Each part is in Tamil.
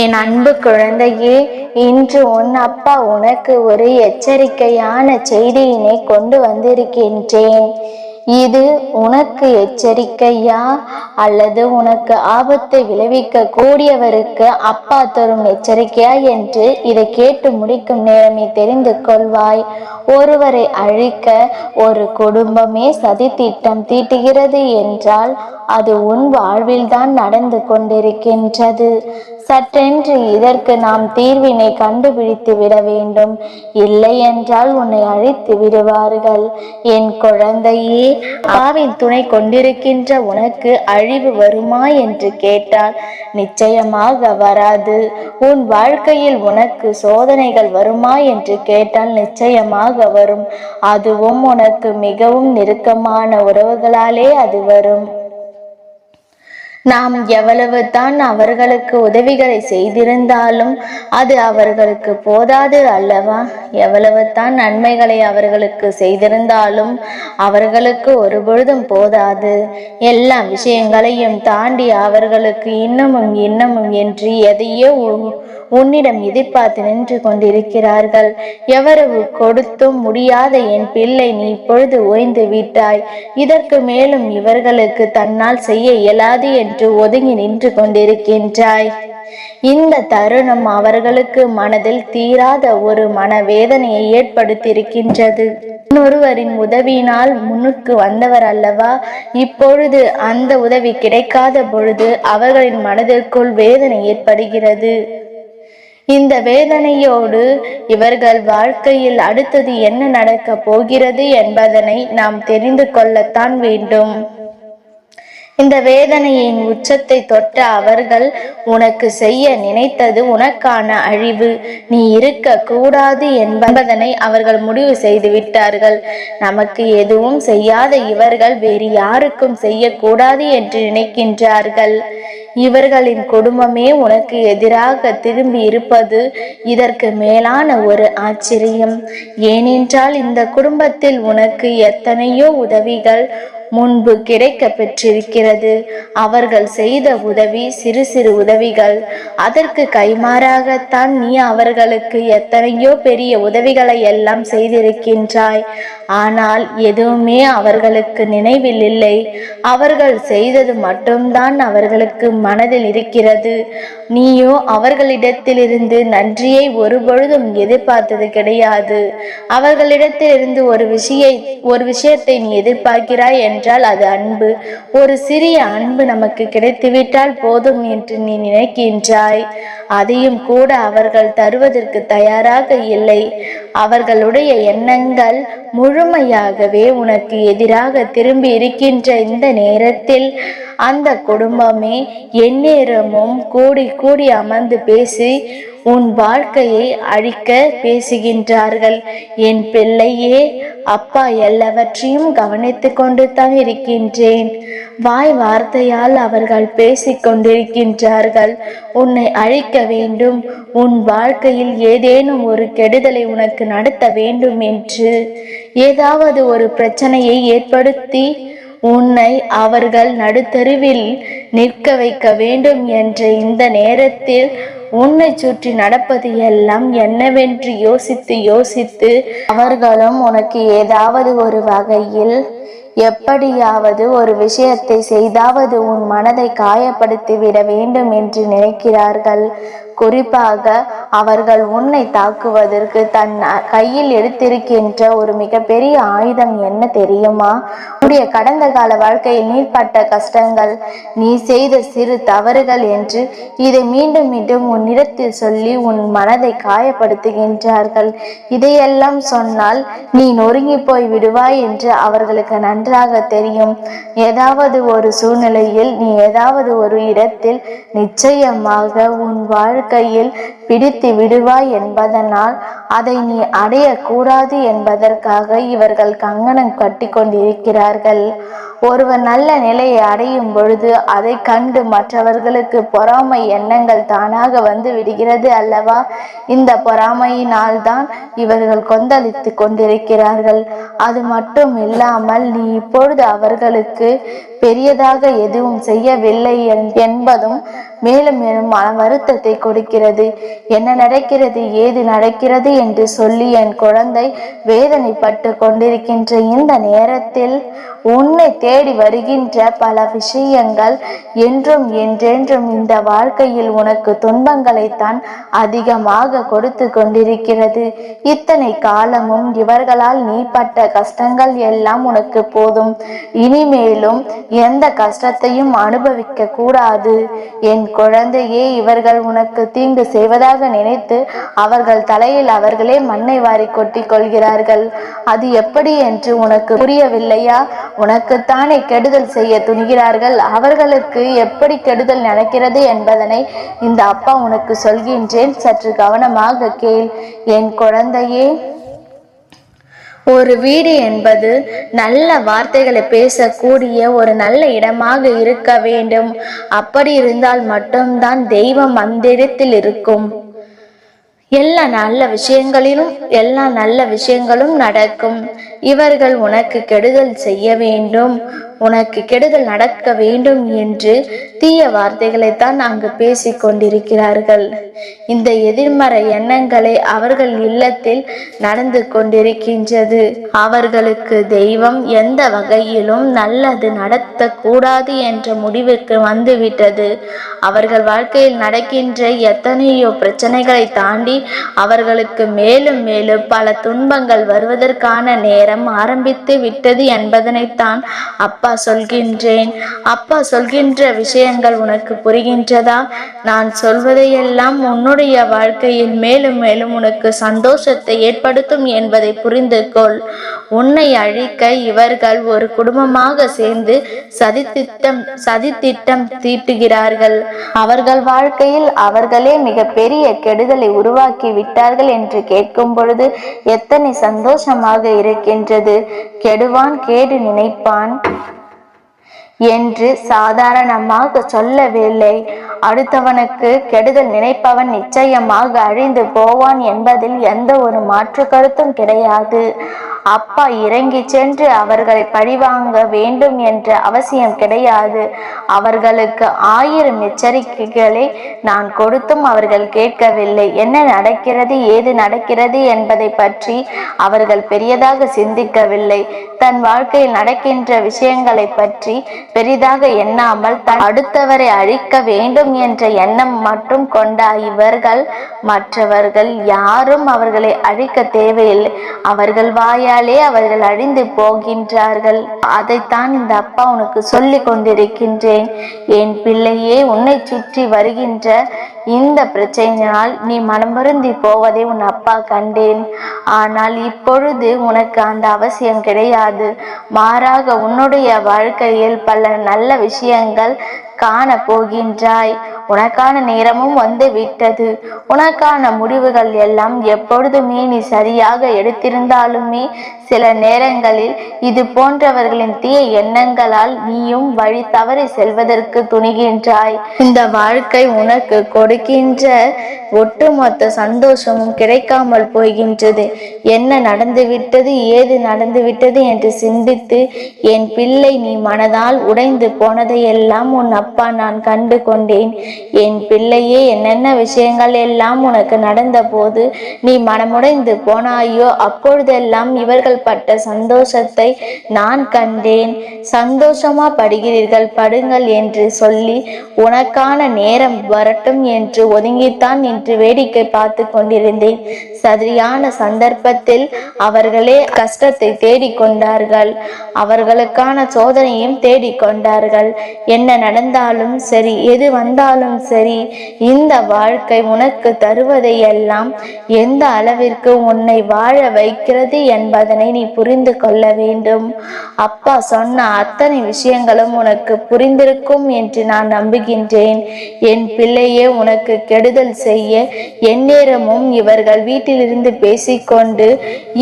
என் அன்பு குழந்தையே இன்று உன் அப்பா உனக்கு ஒரு எச்சரிக்கையான செய்தியினை கொண்டு வந்திருக்கின்றேன். இது உனக்கு எச்சரிக்கையா? அல்லது உனக்கு ஆபத்தை விளைவிக்க கூடியவருக்கு அப்பா தரும் எச்சரிக்கையா என்று இதை கேட்டு முடிக்கும் நேரமே தெரிந்து கொள்வாய். ஒருவரை அழிக்க ஒரு குடும்பமே சதி திட்டம் தீட்டுகிறது என்றால் அது உன் வாழ்வில்தான் நடந்து கொண்டிருக்கின்றது. சற்றென்று இதற்கு நாம் தீர்வினை கண்டுபிடித்து விட வேண்டும். இல்லை என்றால் உன்னை அழித்து விடுவார்கள். என் குழந்தையே ஆவின் துணை கொண்டிருக்கின்ற உனக்கு அழிவு வருமா என்று கேட்டால் நிச்சயமாக வராது. உன் வாழ்க்கையில் உனக்கு சோதனைகள் வருமா என்று கேட்டால் நிச்சயமாக வரும். அதுவும் உனக்கு மிகவும் நெருக்கமான உறவுகளாலே அது வரும். நாம் எவ்வளவு தான் அவர்களுக்கு உதவிகளை செய்திருந்தாலும் அது அவர்களுக்கு போதாது அல்லவா? எவ்வளவு தான் நன்மைகளை அவர்களுக்கு செய்திருந்தாலும் அவர்களுக்கு ஒரு பொழுதும் போதாது. எல்லா விஷயங்களையும் தாண்டி அவர்களுக்கு இன்னமும் இன்னமும் என்று எதையோ உன்னிடம் எதிர்பார்த்து நின்று கொண்டிருக்கிறார்கள். எவரவு கொடுத்தும் முடியாத என் பிள்ளை நீ இப்பொழுது ஓய்ந்து விட்டாய். இதற்கு மேலும் இவர்களுக்கு தன்னால் செய்ய இயலாது என்று ஒதுங்கி நின்று கொண்டிருக்கின்றாய். இந்த தருணம் அவர்களுக்கு மனதில் தீராத ஒரு மனவேதனையை ஏற்படுத்தியிருக்கின்றது. இன்னொருவரின் உதவியினால் முன்னுக்கு வந்தவர் அல்லவா? இப்பொழுது அந்த உதவி கிடைக்காத பொழுது அவர்களின் மனதிற்குள் வேதனை ஏற்படுகிறது. இந்த வேதனையோடு இவர்கள் வாழ்க்கையில் அடுத்தது என்ன நடக்கப் போகிறது என்பதனை நாம் தெரிந்து கொள்ளத்தான் வேண்டும். இந்த வேதனையின் உச்சத்தை தொட்ட அவர்கள் உனக்கு செய்ய நினைத்தது உனக்கான அழிவு. நீ இருக்க கூடாது என்பதனை அவர்கள் முடிவு செய்து விட்டார்கள். நமக்கு எதுவும் செய்யாத இவர்கள் வேறு யாருக்கும் செய்யக்கூடாது என்று நினைக்கின்றார்கள். இவர்களின் குடும்பமே உனக்கு எதிராக திரும்பி இருப்பது இதற்கு மேலான ஒரு ஆச்சரியம். ஏனென்றால் இந்த குடும்பத்தில் உனக்கு எத்தனையோ உதவிகள் முன்பு கிடைக்க பெற்றிருக்கிறது அவர்கள் செய்த உதவி சிறு சிறு உதவிகள். அதற்கு கைமாறாகத்தான் நீ அவர்களுக்கு எத்தனையோ பெரிய உதவிகளை எல்லாம் செய்திருக்கின்றாய். ஆனால் எதுவுமே அவர்களுக்கு நினைவில் இல்லை. அவர்கள் செய்தது மட்டும்தான் அவர்களுக்கு மனதில் இருக்கிறது. நீயோ அவர்களிடத்திலிருந்து நன்றியை ஒருபொழுதும் எதிர்பார்த்தது கிடையாது. அவர்களிடத்திலிருந்து ஒரு விஷய ஒரு விஷயத்தை நீ எதிர்பார்க்கிறாய் என்றால் அது அன்பு. ஒரு சிறிய அன்பு நமக்கு கிடைத்துவிட்டால் போதும் என்று நீ நினைக்கின்றாய். அதையும் கூட அவர்கள் தருவதற்கு தயாராக இல்லை. அவர்களுடைய எண்ணங்கள் முழுமையாகவே உனக்கு எதிராக திரும்பி இருக்கின்ற இந்த நேரத்தில் அந்த குடும்பமே எந்நேரமும் கூடி கூடி அமர்ந்து பேசி உன் வாழ்க்கையை அழிக்க பேசுகின்றார்கள். என் பிள்ளையே அப்பா எல்லாவற்றையும் கவனித்து கொண்டு தான் இருக்கின்றேன். வாய் வார்த்தையால் அவர்கள் பேசிக்கொண்டிருக்கின்றார்கள் உன்னை அழிக்க வேண்டும். உன் வாழ்க்கையில் ஏதேனும் ஒரு கெடுதலை உனக்கு நடத்த வேண்டும் என்று. ஏதாவது ஒரு பிரச்சனையை ஏற்படுத்தி உன்னை அவர்கள் நடுத்தருவில் நிற்க வைக்க வேண்டும் என்ற இந்த நேரத்தில் உன்னை சுற்றி நடப்பது எல்லாம் என்னவென்று யோசித்து யோசித்து அவர்களும் உனக்கு ஏதாவது ஒரு வகையில் எப்படியாவது ஒரு விஷயத்தை செய்தாவது உன் மனதை காயப்படுத்தி விட வேண்டும் என்று நினைக்கிறார்கள். குறிப்பாக அவர்கள் உன்னை தாக்குவதற்கு தன் கையில் எடுத்திருக்கின்ற ஒரு மிகப்பெரிய ஆயுதம் என்ன தெரியுமா? உடைய கடந்த கால வாழ்க்கையில் நீர்பட்ட கஷ்டங்கள் நீ செய்த சிறு தவறுகள் என்று இதை மீண்டும் மீண்டும் உன்னிடத்தில் சொல்லி உன் மனதை காயப்படுத்துகின்றார்கள். இதையெல்லாம் சொன்னால் நீ நொறுங்கி போய் விடுவாய் என்று அவர்களுக்கு நன்றி நன்றாக தெரியும். ஏதாவது ஒரு சூழ்நிலையில் நீ ஏதாவது ஒரு இடத்தில் நிச்சயமாக உன் வாழ்க்கையில் பிடித்து விடுவாய் என்பதனால் அதை நீ அடையக்கூடாது என்பதற்காக இவர்கள் கங்கணம் கட்டி கொண்டிருக்கிறார்கள் ஒருவர் நல்ல நிலையை அடையும் பொழுது அதை கண்டு மற்றவர்களுக்கு பொறாமை எண்ணங்கள் தானாக வந்து விடுகிறது அல்லவா? இந்த பொறாமையினால் தான் இவர்கள் கொந்தளித்து கொண்டிருக்கிறார்கள். அது மட்டும் இல்லாமல் நீ இப்பொழுது அவர்களுக்கு பெரியதாக எதுவும் செய்யவில்லை என்- என்பதும் மேலும் மேலும் மன வருத்தத்தை கொடுக்கிறது. என்ன நடக்கிறது? ஏது நடக்கிறது என்று சொல்லி என் குழந்தை வேதனைப்பட்டு கொண்டிருக்கின்ற இந்த நேரத்தில் உன்னை தேடி வருகின்ற பல விஷயங்கள் என்றும் என்றென்றும் இந்த வாழ்க்கையில் உனக்கு துன்பங்களைத்தான் அதிகமாக கொடுத்து கொண்டிருக்கிறது. இத்தனை காலமும் இவர்களால் நீ பட்ட கஷ்டங்கள் எல்லாம் உனக்கு போதும். இனிமேலும் எந்த கஷ்டத்தையும் அனுபவிக்க கூடாது. என் குழந்தையே இவர்கள் உனக்கு தீங்கு செய்வதாக நினைத்து அவர்கள் தலையில் அவர்களே மண்ணை வாரி கொட்டி கொள்கிறார்கள் அது எப்படி என்று உனக்கு புரியவில்லையா? உனக்குத்தானே கெடுதல் செய்ய துணிகிறார்கள். அவர்களுக்கு எப்படி கெடுதல் நடக்கிறது என்பதனை இந்த அப்பா உனக்கு சொல்கின்றேன். சற்று கவனமாக கேள். என் குழந்தையே ஒரு வீடு என்பது நல்ல வார்த்தைகளை பேசக்கூடிய ஒரு நல்ல இடமாக இருக்க வேண்டும். அப்படி இருந்தால் மட்டும்தான் தெய்வம் அந்த இடத்தில் இருக்கும். எல்லா நல்ல விஷயங்களிலும் எல்லா நல்ல விஷயங்களும் நடக்கும். இவர்கள் உனக்கு கெடுதல் செய்ய வேண்டும் உனக்கு கெடுதல் நடக்க வேண்டும் என்று தீய வார்த்தைகளைத்தான் அங்கு பேசிக் கொண்டிருக்கிறார்கள். இந்த எதிர்மறை எண்ணங்களை அவர்கள் இல்லத்தில் நடந்து கொண்டிருக்கின்றது. அவர்களுக்கு தெய்வம் எந்த வகையிலும் நல்லது நடத்தக்கூடாது என்ற முடிவுக்கு வந்துவிட்டது. அவர்கள் வாழ்க்கையில் நடக்கின்ற எத்தனையோ பிரச்சனைகளை தாண்டி அவர்களுக்கு மேலும் மேலும் பல துன்பங்கள் வருவதற்கான நேரம் ஆரம்பித்து விட்டது என்பதனைத்தான் அப்பா சொல்கின்றேன். அப்பா சொல்கின்ற விஷயங்கள் உனக்கு புரிகின்றதா? நான் சொல்வதையெல்லாம் உன்னுடைய வாழ்க்கையில் மேலும் மேலும் உனக்கு சந்தோஷத்தை ஏற்படுத்தும் என்பதை புரிந்து கொள் உன்னை அழிக்க இவர்கள் ஒரு குடும்பமாக சேர்ந்து சதித்திட்டம் சதித்திட்டம் தீட்டுகிறார்கள். அவர்கள் வாழ்க்கையில் அவர்களே மிக பெரிய கெடுதலை உருவாக்கி விட்டார்கள் என்று கேட்கும் பொழுது எத்தனை சந்தோஷமாக நின்றது. கெடுவான் கேடு நினைப்பான். என்று சாதாரணமாக சொல்லவில்லை. அடுத்தவனுக்கு கெடுதல் நினைப்பவன் நிச்சயமாக அழிந்து போவான் என்பதில் எந்த ஒரு மாற்று கருத்தும் கிடையாது. அப்பா இறங்கி சென்று அவர்களை பழிவாங்க வேண்டும் என்ற அவசியம் கிடையாது. அவர்களுக்கு ஆயிரம் எச்சரிக்கைகளை நான் கொடுத்தும் அவர்கள் கேட்கவில்லை. என்ன நடக்கிறது ஏது நடக்கிறது என்பதை பற்றி அவர்கள் பெரியதாக சிந்திக்கவில்லை. தன் வாழ்க்கையில் நடக்கின்ற விஷயங்களை பற்றி பெரிதாக எண்ணாமல் தன் அடுத்தவரை அழிக்க வேண்டும் என்ற எண்ணம் மட்டும் கொண்ட இவர்கள் மற்றவர்கள் யாரும் அவர்களை அழிக்க தேவையில்லை. அவர்கள் வாயாலே அவர்கள் அழிந்து போகின்றார்கள். அதைத்தான் இந்த அப்பா உனக்கு சொல்லி கொண்டிருக்கின்றேன். என் பிள்ளையே உன்னை சுற்றி வருகின்ற இந்த பிரச்சனையினால் நீ மனமருந்தி போவதை உன் அப்பா கண்டேன். ஆனால் இப்பொழுது உனக்கு அந்த அவசியம் கிடையாது. மாறாக உன்னுடைய வாழ்க்கையில் பல நல்ல விஷயங்கள் காண போகின்றாய் உனக்கான நேரமும் வந்து விட்டது உனக்கான முடிவுகள் எல்லாம் எப்பொழுதுமே நீ சரியாக எடுத்திருந்தாலுமே சில நேரங்களில் இது போன்றவர்களின் தீய எண்ணங்களால் நீயும் வழி தவறி செல்வதற்கு துணிகின்றாய். இந்த வாழ்க்கை உனக்கு கொடுக்கின்ற ஒட்டுமொத்த சந்தோஷமும் கிடைக்காமல் போகின்றது. என்ன நடந்துவிட்டது ஏது நடந்துவிட்டது என்று சிந்தித்து என் பிள்ளை நீ மனதால் உடைந்து போனதையெல்லாம் உன் அப்பா நான் கண்டு கொண்டேன். என் பிள்ளையே என்னென்ன விஷயங்கள் எல்லாம் உனக்கு நடந்த போது நீ மனமுடைந்து போனாயோ அப்பொழுதெல்லாம் இவர்கள் பட்ட சந்தோஷத்தை நான் கண்டேன். சந்தோஷமா படுகிறீர்கள் படுங்கள் என்று சொல்லி உனக்கான நேரம் வரட்டும் என்று ஒதுங்கித்தான் நின்று வேடிக்கை பார்த்து கொண்டிருந்தேன். சரியான சந்தர்ப்பத்தில் அவர்களே கஷ்டத்தை தேடிக்கொண்டார்கள். அவர்களுக்கான சோதனையும் தேடிக்கொண்டார்கள். என்ன நடந்த நடந்தாலும் சரி எது வந்தாலும் சரி இந்த வாழ்க்கை உனக்கு தருவதை எல்லாம் எந்த அளவிற்கு உன்னை வாழ வைக்கிறது என்பதனை நீ புரிந்து கொள்ள வேண்டும். அப்பா சொன்ன அத்தனை விஷயங்களும் உனக்கு புரிந்திருக்கும் என்று நான் நம்புகின்றேன். என் பிள்ளையே உனக்கு கெடுதல் செய்ய எந்நேரமும் இவர்கள் வீட்டிலிருந்து பேசிக்கொண்டு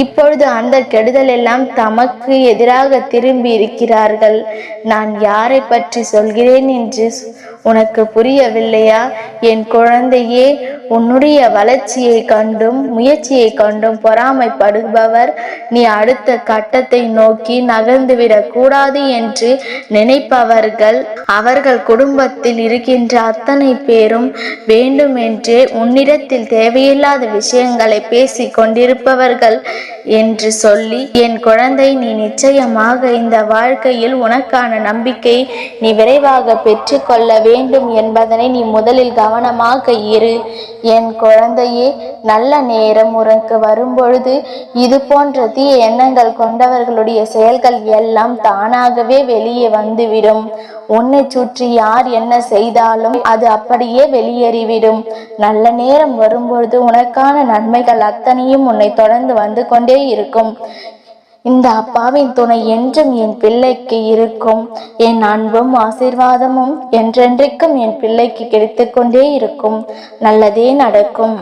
இப்பொழுது அந்த கெடுதல் எல்லாம் தமக்கு எதிராக திரும்பி இருக்கிறார்கள். நான் யாரை பற்றி சொல்கிறேன் என்று உனக்கு புரியவில்லையா? என் குழந்தையே உன்னுடைய வளர்ச்சியை கண்டும் முயற்சியை கண்டும் பொறாமைப்படுபவர். நீ அடுத்த கட்டத்தை நோக்கி நகர்ந்துவிடக் கூடாது என்று நினைப்பவர்கள் அவர்கள் குடும்பத்தில் இருக்கின்ற அத்தனை பேரும் வேண்டுமென்றே உன்னிடத்தில் தேவையில்லாத விஷயங்களை பேசி கொண்டிருப்பவர்கள் என்று சொல்லி என் குழந்தை நீ நிச்சயமாக இந்த வாழ்க்கையில் உனக்கான நம்பிக்கை நீ விரைவாக பெற்றுக்கொள்ள வேண்டும் என்பதனை நீ முதலில் கவனமாக இரு. என் குழந்தையே நல்ல நேரம் உனக்கு வரும்பொழுது இது போன்ற தீய எண்ணங்கள் கொண்டவர்களுடைய செயல்கள் எல்லாம் தானாகவே வெளியே வந்துவிடும். உன்னை சுற்றி யார் என்ன செய்தாலும் அது அப்படியே வெளியேறிவிடும். நல்ல நேரம் வரும்பொழுது உனக்கான நன்மைகள் அத்தனையும் உன்னை தொடர்ந்து வந்து கொண்டே இருக்கும். இந்த அப்பாவின் துணை என்றும் என் பிள்ளைக்கு இருக்கும். என் அன்பும் ஆசீர்வாதமும் என்றென்றைக்கும் என் பிள்ளைக்கு கிடைத்து கொண்டே இருக்கும். நல்லதே நடக்கும்.